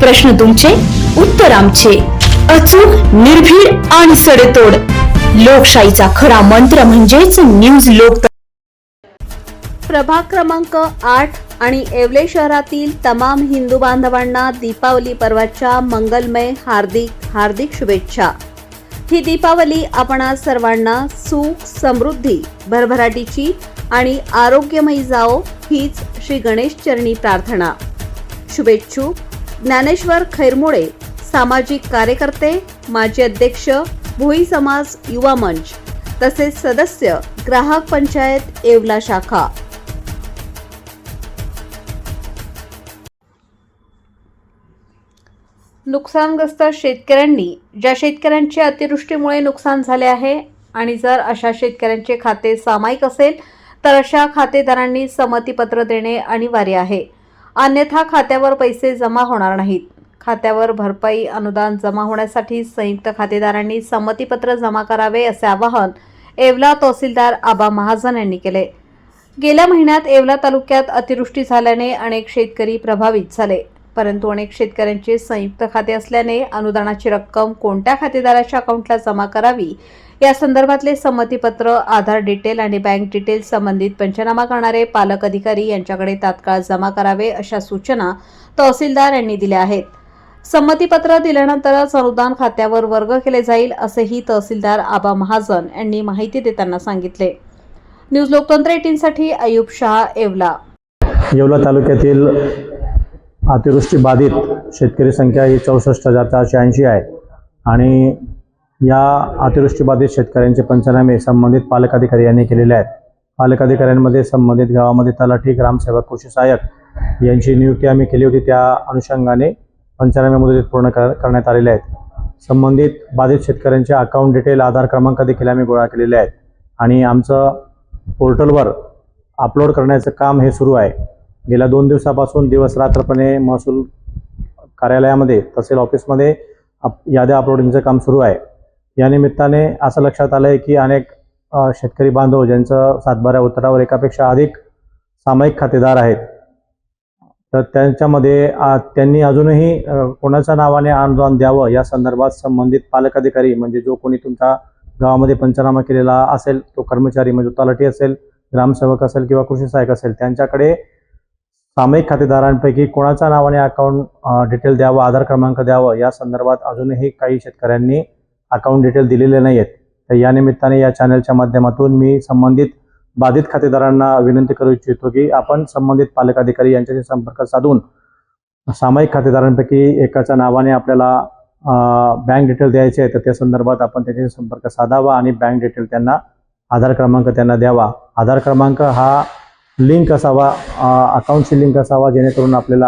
प्रश्न तुमचे उत्तर आमचे. अचूक निर्भीड आणि सडेतोड. लोकशाहीचा खरा मंत्र म्हणजेच न्यूज लोक प्रभाग क्रमांक आठ आणि येवले शहरातील तमाम हिंदू बांधवांना दीपावली पर्वाच्या मंगलमय हार्दिक हार्दिक शुभेच्छा. ही दीपावली आपणा सर्वांना सुख समृद्धी भरभराटीची आणि आरोग्यमयी जाओ हीच श्री गणेश चरणी प्रार्थना. शुभेच्छुक. ज्ञानेश्वर खैरमोडे सामाजिक कार्यकर्ते माजी अध्यक्ष भोई समाज युवा मंच तसेच सदस्य ग्राहक पंचायत येवला शाखा. नुकसानग्रस्त शेतकऱ्यांनी ज्या शेतकऱ्यांचे अतिवृष्टीमुळे नुकसान झाले आहे आणि जर अशा शेतकऱ्यांचे खाते सामायिक असेल तर अशा खातेदारांनी संमतीपत्र देणे अनिवार्य आहे. अन्यथा खात्यावर पैसे जमा होणार नाहीत. खात्यावर भरपाई अनुदान जमा होण्यासाठी संयुक्त खातेदारांनी संमतीपत्र जमा करावे असे आवाहन येवला तहसीलदार आबा महाजन यांनी केले. गेल्या महिन्यात येवला तालुक्यात अतिवृष्टी झाल्याने अनेक शेतकरी प्रभावित झाले. परंतु अनेक शेतकऱ्यांचे संयुक्त खाते असल्याने अनुदानाची रक्कम कोणत्या खातेदाराच्या अकाउंटला जमा करावी? या संदर्भातले संमतीपत्र आधार डिटेल आणि बँक डिटेल संबंधित पंचनामा करणारे पालक अधिकारी यांच्याकडे तात्काळ जमा करावे अशा सूचना तहसीलदार यांनी दिल्या आहेत. संमतीपत्र दिल्यानंतरच अनुदान खात्यावर वर्ग केले जाईल असेही तहसीलदार आबा महाजन यांनी माहिती देताना सांगितले. न्यूज लोकतंत्र एटीनसाठी अयुब शहा येवला. येवला तालुक्यातील अतिवृष्टी बाधित शेतकरी संख्या ही चौसष्ट हजार चारशे ऐंशी आहे. आणि या अतिवृष्टी बाधित शेतकऱ्यांचे पंचनामे संबंधित पालकाधिकारी यांनी केलेले आहेत. पालक अधिकाऱ्यांमध्ये संबंधित गावामध्ये तलाठी ग्रामसेवक कृषी सहाय्यक यांची नियुक्ती आम्ही केली होती. त्या अनुषंगाने पंचनामे मुदतीत पूर्ण कर करण्यात आलेले आहेत. संबंधित बाधित शेतकऱ्यांचे अकाउंट डिटेल आधार क्रमांक देखील आम्ही गोळा केलेले आहेत. आणि आमचं पोर्टलवर अपलोड करण्याचं काम हे सुरू आहे. गेल्या दोन दिवसापासून दिवस रात्रपणे महसूल कार्यालयामध्ये तहसील ऑफिसमध्ये अप याद्या अपलोडिंगचं काम सुरू आहे. या निमित्ताने असं लक्षात आलं आहे की अनेक शेतकरी बांधव ज्यांचं सातबाऱ्या उत्तरावर एकापेक्षा अधिक सामायिक खातेदार आहेत तर त्यांच्यामध्ये त्यांनी अजूनही कोणाच्या नावाने अनुदान द्यावं या संदर्भात संबंधित पालक अधिकारी म्हणजे जो कोणी तुमच्या गावामध्ये पंचनामा केलेला असेल तो कर्मचारी म्हणजे तलाठी असेल ग्रामसेवक असेल किंवा कृषी सहाय्यक असेल त्यांच्याकडे सामायिक खातेदारांपैकी कोणाच्या नावाने अकाउंट डिटेल द्यावं आधार क्रमांक द्यावं या संदर्भात अजूनही काही शेतकऱ्यांनी अकाउंट डिटेल दिलेले नाही आहेत तर या निमित्ताने या चॅनलच्या माध्यमातून मी संबंधित बाधित खातेदारांना विनंती करू इच्छितो की आपण संबंधित पालक अधिकारी यांच्याशी संपर्क साधून सामायिक खातेदारांपैकी एकाच्या नावाने आपल्याला बँक डिटेल द्यायचे आहे तर त्या संदर्भात आपण त्याच्याशी संपर्क साधावा आणि बँक डिटेल त्यांना आधार क्रमांक त्यांना द्यावा. आधार क्रमांक हा लिंक असावा अकाउंटशी लिंक असावा जेणेकरून आपल्याला